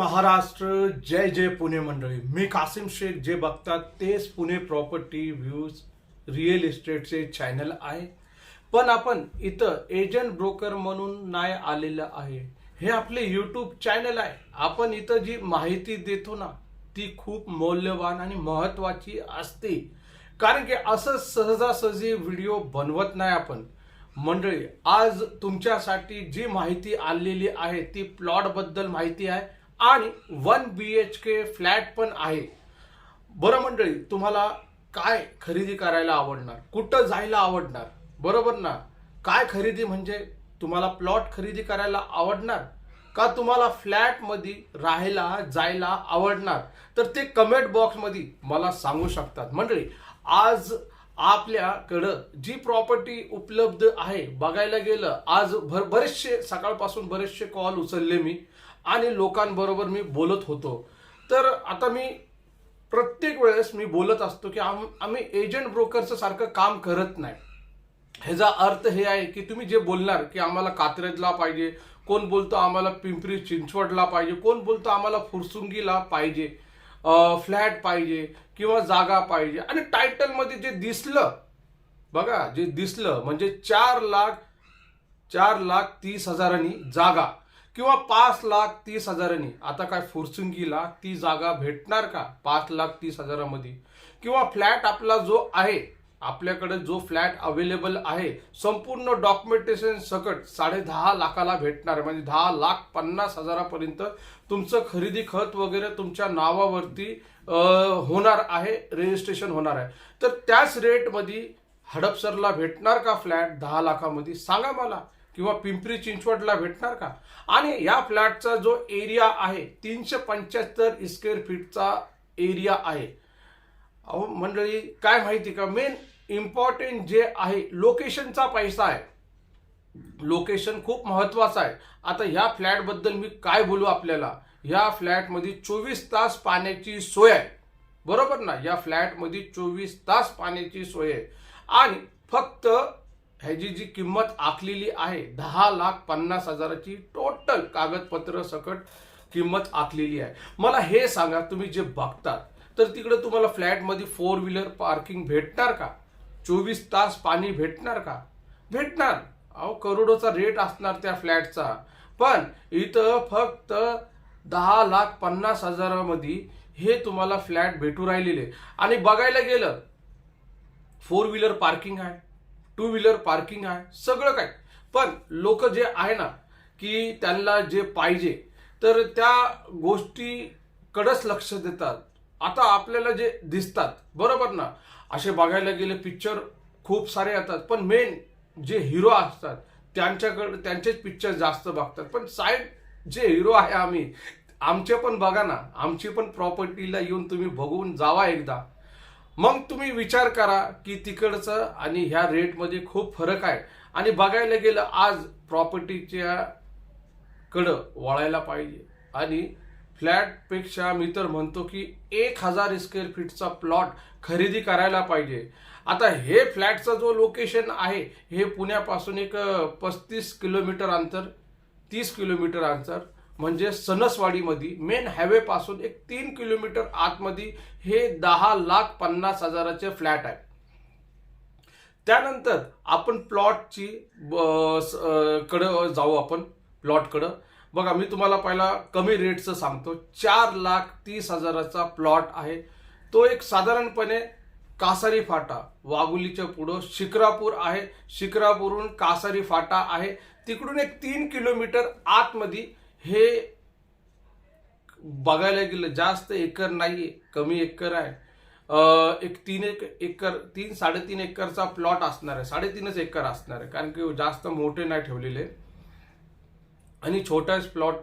महाराष्ट्र जय जय पुणे मंडळी. मी कासिम शेख जे बघतात तेच पुणे प्रॉपर्टी व्ह्यूज रिअल इस्टेटचे चॅनल आहे. पण आपण इथं एजंट ब्रोकर म्हणून नाही आलेलं आहे. हे आपले यूट्यूब चॅनल आहे. आपण इथं जी माहिती देतो ना ती खूप मौल्यवान आणि महत्त्वाची असते. कारण की असं सहजासहजी व्हिडिओ बनवत नाही आपण. मंडळी आज तुमच्यासाठी जी माहिती आलेली आहे ती प्लॉटबद्दल माहिती आहे. आणि one B H K flat पण आहे. बरं मंडळी तुम्हाला काय खरेदी करायला आवडणार? कुठं जायला आवडणार? बरोबर ना? काय खरेदी म्हणजे तुम्हाला प्लॉट खरेदी करायला आवडणार? का तुम्हाला फ्लॅटमध्ये राहायला जायला आवडणार? तर ते कमेंट बॉक्समध्ये मला सांगू शकतात. मंडळी आज आपल्याकडं जी प्रॉपर्टी उपलब्ध आहे बघायला गेलं आज भर बरेचसे सकाळपासून बरेचसे कॉल उचलले मी. आणि लोकांबरोबर मी बोलत होतो. तर आता मी प्रत्येक वेळेस मी बोलत असतो की आम आम्ही एजंट ब्रोकरचं सारखं काम करत नाही. ह्याचा अर्थ हे आहे की तुम्ही जे बोलणार की आम्हाला कात्रजला पाहिजे कोण बोलतो आम्हाला पिंपरी चिंचवडला पाहिजे कोण बोलतो आम्हाला फुरसुंगीला पाहिजे फ्लॅट पाहिजे किंवा जागा पाहिजे आणि टायटलमध्ये जे दिसलं बघा जे दिसलं म्हणजे चार लाख चार लाख तीस हजारांनी जागा. किंवा पाच लाख तीस हजारांनी. आता काय फुरसुंगीला ती जागा भेटणार का? पाच लाख तीस हजारामध्ये. किंवा फ्लॅट आपला जो आहे आपल्याकडे जो फ्लॅट अवेलेबल आहे संपूर्ण डॉक्युमेंटेशन सकट साडे दहा लाखाला भेटणार. आहे म्हणजे दहा लाख पन्नास हजारापर्यंत तुमचं खरेदी खत वगैरे तुमच्या नावावरती होणार आहे रजिस्ट्रेशन होणार आहे. तर त्याच रेटमध्ये हडपसरला भेटणार का फ्लॅट दहा लाखामध्ये? सांगा मला. किंवा पिंपरी चिंचवडला भेटणार का? आणि या फ्लॅटचा जो एरिया आहे तीनशे पंच्याहत्तर स्क्वेअर फीटचा एरिया आहे. अहो मंडळी काय माहिती का? मेन इम्पॉर्टंट जे आहे लोकेशनचा पैसा आहे. लोकेशन खूप महत्वाचं आहे. आता ह्या फ्लॅटबद्दल मी काय बोलू आपल्याला? या फ्लॅटमध्ये चोवीस तास पाण्याची सोय आहे. बरोबर ना? या फ्लॅटमध्ये चोवीस तास पाण्याची सोय आहे. आणि फक्त ह्याची जी किंमत आखलेली आहे दहा लाख पन्नास हजाराची टोटल कागदपत्र सकट किंमत आखलेली आहे. मला हे सांगा तुम्ही जे बघतात तर तिकडे तुम्हाला फ्लॅटमध्ये फोर व्हीलर पार्किंग भेटणार का? चोवीस तास पाणी भेटणार का? भेटणार. अहो करोडोचा रेट असणार त्या फ्लॅटचा. पण इथं फक्त दहा लाख पन्नास हजारामध्ये हे तुम्हाला फ्लॅट भेटू राहिलेले. आणि बघायला गेलं फोर व्हीलर पार्किंग आहे. टू व्हीलर पार्किंग आहे सगळं काय पण लोक जे आहे ना की त्यांना जे पाहिजे तर त्या गोष्टीकडंच लक्ष देतात. आता आपल्याला जे दिसतात बरोबर ना? असे बघायला गेले पिक्चर खूप सारे येतात पण मेन जे हिरो असतात त्यांच्याकडे त्यांचेच पिक्चर जास्त बघतात. पण साईड जे हिरो आहे आम्ही आमचे पण बघा ना आमची पण प्रॉपर्टीला येऊन तुम्ही बघून जावा एकदा. मग तुम्ही विचार करा की तिकडचं आणि ह्या रेटमध्ये खूप फरक आहे. आणि बघायला गेलं आज प्रॉपर्टीच्या कडं वळायला पाहिजे. आणि फ्लॅटपेक्षा मी तर म्हणतो की एक हजार स्क्वेअर फीटचा प्लॉट खरेदी करायला पाहिजे. आता हे फ्लॅटचा जो लोकेशन आहे हे पुण्यापासून एक पस्तीस किलोमीटर अंतर तीस किलोमीटर अंतर. म्हणजे सणसवाडीमध्ये मेन हायवेपासून एक तीन किलोमीटर आतमध्ये हे दहा लाख पन्नास हजाराचे फ्लॅट आहे त्यानंतर आपण प्लॉटची कडं जाऊ आपण प्लॉटकडं. बघा मी तुम्हाला पहिला कमी रेटचं सांगतो. चार लाख तीस हजाराचा प्लॉट आहे. तो एक साधारणपणे कासारी फाटा वाघुलीच्या पुढं शिक्रापूर आहे. शिक्रापूरहून कासारी फाटा आहे. तिकडून एक तीन किलोमीटर आतमध्ये हे बघायला गेलं जास्त एकर नाही कमी एकर आहे. एक तीन एक एकर तीन साडेतीन एकरचा प्लॉट असणार आहे. साडेतीनच एकर असणार आहे कारण की जास्त मोठे नाही ठेवलेले. आणि छोटाच प्लॉट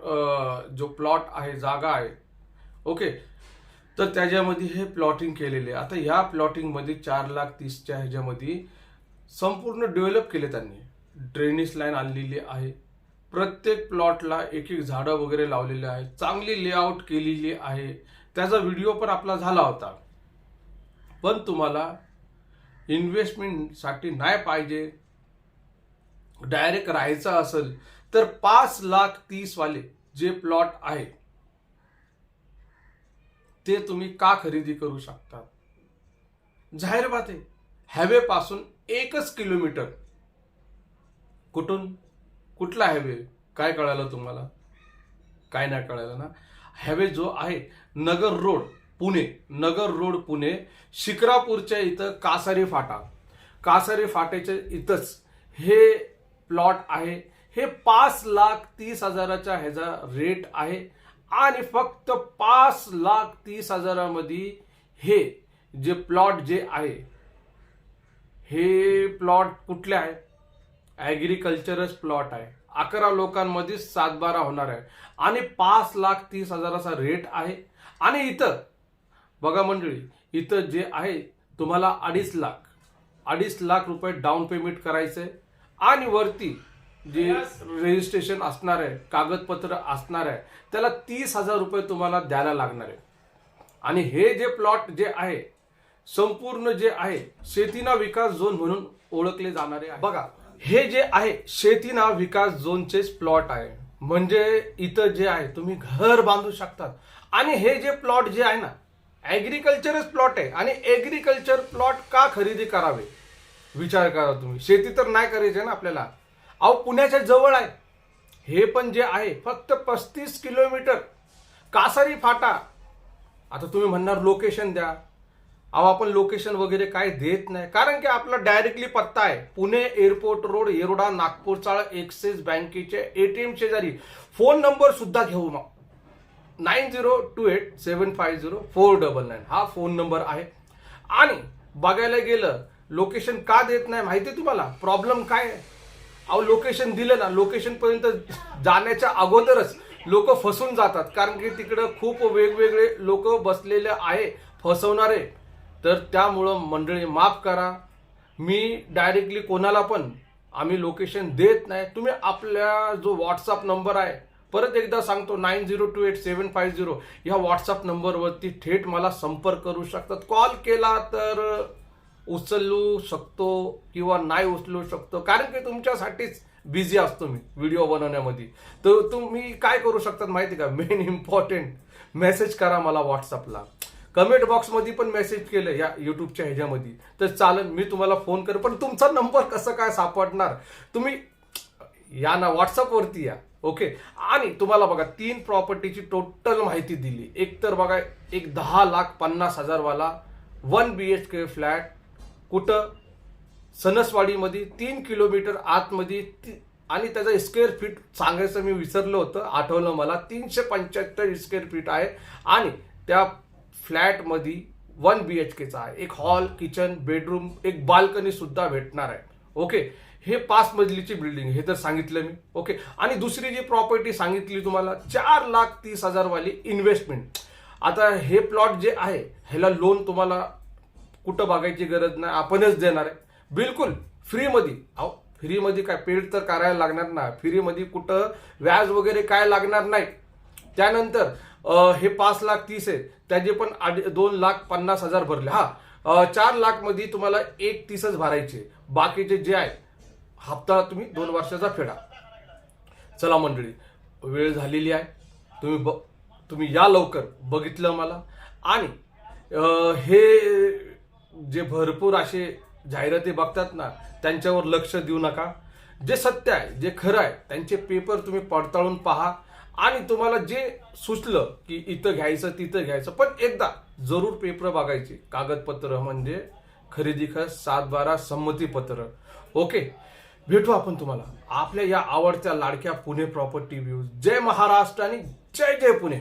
जो प्लॉट आहे जागा आहे. ओके तर त्याच्यामध्ये हे प्लॉटिंग केलेले आहे. आता ह्या प्लॉटिंगमध्ये चार लाख तीसच्या ह्याच्यामध्ये संपूर्ण डेव्हलप केले त्यांनी. ड्रेनेज लाईन आणलेली आहे. प्रत्येक प्लॉटला एक एक झाडं वगैरे लावलेले आहेत. चांगली लेआउट केलेली आहे. त्याचा व्हिडिओ पण आपला झाला होता. पण तुम्हाला इन्व्हेस्टमेंटसाठी नाही पाहिजे. डायरेक्ट राहायचं असेल तर पाच लाख तीस वाले जे प्लॉट आहे ते तुम्ही का खरेदी करू शकता? जाहीर बात आहे. हॅवेपासून एकच किलोमीटर कुठून? कुठला हायवे काय कळालं तुम्हाला? काय नाही कळालं ना? हायवे जो आहे नगर रोड पुणे. नगर रोड पुणे. शिक्रापूरच्या इथं कासारी फाटा. कासारी फाट्याच्या इथंच हे प्लॉट आहे. हे पाच लाख तीस हजाराच्या ह्याचा रेट आहे. आणि फक्त पाच लाख तीस हजारामध्ये हे जे प्लॉट जे आहे हे प्लॉट कुठले आहे? ॲग्रिकल्चरच प्लॉट आहे. अकरा लोकांमध्ये सातबारा होणार आहे. आणि पाच लाख तीस हजाराचा रेट आहे. आणि इथं बघा मंडळी इथं जे आहे तुम्हाला अडीच लाख अडीच लाख रुपये डाऊन पेमेंट करायचं. आहे आणि वरती जे रजिस्ट्रेशन असणार आहे कागदपत्र असणार आहे त्याला तीस हजार रुपये तुम्हाला द्यायला लागणार आहे. आणि हे जे प्लॉट जे आहे संपूर्ण जे आहे शेतीना विकास झोन म्हणून ओळखले जाणारे बघा हे जे आहे शेतीना विकास झोनचेच प्लॉट आहे. म्हणजे इथं जे आहे तुम्ही घर बांधू शकतात. आणि हे जे प्लॉट जे आहे ना ॲग्रिकल्चरच प्लॉट आहे. आणि ॲग्रिकल्चर प्लॉट का खरेदी करावे? विचार करा तुम्ही. शेती तर नाही करायची ना आपल्याला. अहो पुण्याच्या जवळ आहे. हे पण जे आहे फक्त पस्तीस किलोमीटर कासारी फाटा. आता तुम्ही म्हणणार लोकेशन द्या. अहो आपण लोकेशन वगैरे काय देत नाही. कारण की आपला डायरेक्टली पत्ता आहे. Pune airport road Yerawada Nagpur Chawl Axis बँकेचे एटीएम शेजारी. फोन नंबर सुद्धा घेऊ मग nine zero two eight seven five zero four double nine हा फोन नंबर आहे. आणि बघायला गेलं लोकेशन का देत नाही माहिती आहे तुम्हाला? प्रॉब्लेम काय आहे? अहो लोकेशन दिलं ना लोकेशन पर्यंत जाण्याच्या अगोदरच लोक फसून जातात. कारण की तिकडं खूप वेगवेगळे लोक बसलेले आहे फसवणारे. तर त्यामुळं मंडळी माफ करा. मी डायरेक्टली कोणाला पण आम्ही लोकेशन देत नाही. तुम्ही आपल्या जो व्हॉट्सअप नंबर आहे परत एकदा सांगतो nine zero two eight seven five zero ह्या व्हॉट्सअप नंबरवरती थेट मला संपर्क करू शकतात. कॉल केला तर उचलू शकतो किंवा नाही उचलू शकतो. कारण की तुमच्यासाठीच बिझी असतो मी व्हिडिओ बनवण्यामध्ये. तर तुम्ही काय करू शकतात माहिती का? मेन इम्पॉर्टंट मेसेज करा मला व्हॉट्सअपला कमेंट बॉक्समध्ये पण मेसेज केलं या युट्यूबच्या ह्याच्यामध्ये. तर चालेल मी तुम्हाला फोन करेन. पण तुमचा नंबर कसं काय सापडणार? तुम्ही या ना व्हॉट्सअपवरती या. ओके आणि तुम्हाला बघा तीन प्रॉपर्टीची टोटल माहिती दिली. एक तर बघा एक दहा लाख पन्नास हजारवाला one B H K flat कुठं? सनसवाडीमध्ये तीन किलोमीटर आतमध्ये ती- आणि त्याचं स्क्वेअर फीट सांगायचं मी विसरलो होतं आठवलं मला तीनशे पंच्याहत्तर स्क्वेअर फीट आहे. आणि त्या फ्लॅटमध्ये वन बी एच केचा आहे. एक हॉल किचन बेडरूम एक बाल्कनी सुद्धा भेटणार आहे. ओके? हे पाच मजलीची बिल्डिंग हे तर सांगितलं मी. ओके? आणि दुसरी जी प्रॉपर्टी सांगितली तुम्हाला चार लाख तीस हजारवाली इन्व्हेस्टमेंट आता हे प्लॉट जे आहे ह्याला लोन तुम्हाला कुठं बघायची गरज नाही. आपणच देणार आहे. बिलकुल फ्रीमध्ये अहो फ्रीमध्ये काय पेड तर करायला लागणार ना. फ्रीमध्ये कुठं व्याज वगैरे काय लागणार नाही. त्यानंतर हे पाच लाख तीस आहे. त्याचे पण आठ दोन लाख पन्नास हजार भरले. हा. चार लाखमध्ये तुम्हाला एक तीसच भरायचे. बाकीचे जे आहे हप्ता तुम्ही दोन वर्षाचा फेडा. चला मंडळी वेळ झालेली आहे. तुम्ही ब तुम्ही या लवकर. बघितलं मला. आणि हे जे भरपूर असे जाहिराती बघतात ना त्यांच्यावर लक्ष देऊ नका. जे सत्य आहे जे खरं आहे त्यांचे पेपर तुम्ही पडताळून पहा. आणि तुम्हाला जे सुचलं की इथं घ्यायचं तिथं घ्यायचं पण एकदा जरूर पेपर बघायचे. कागदपत्र म्हणजे खरेदी खत सात बारा संमतीपत्र. ओके भेटू आपण तुम्हाला. आपल्या या आवडत्या लाडक्या पुणे प्रॉपर्टी व्ह्यूज जय महाराष्ट्र आणि जय जय पुणे.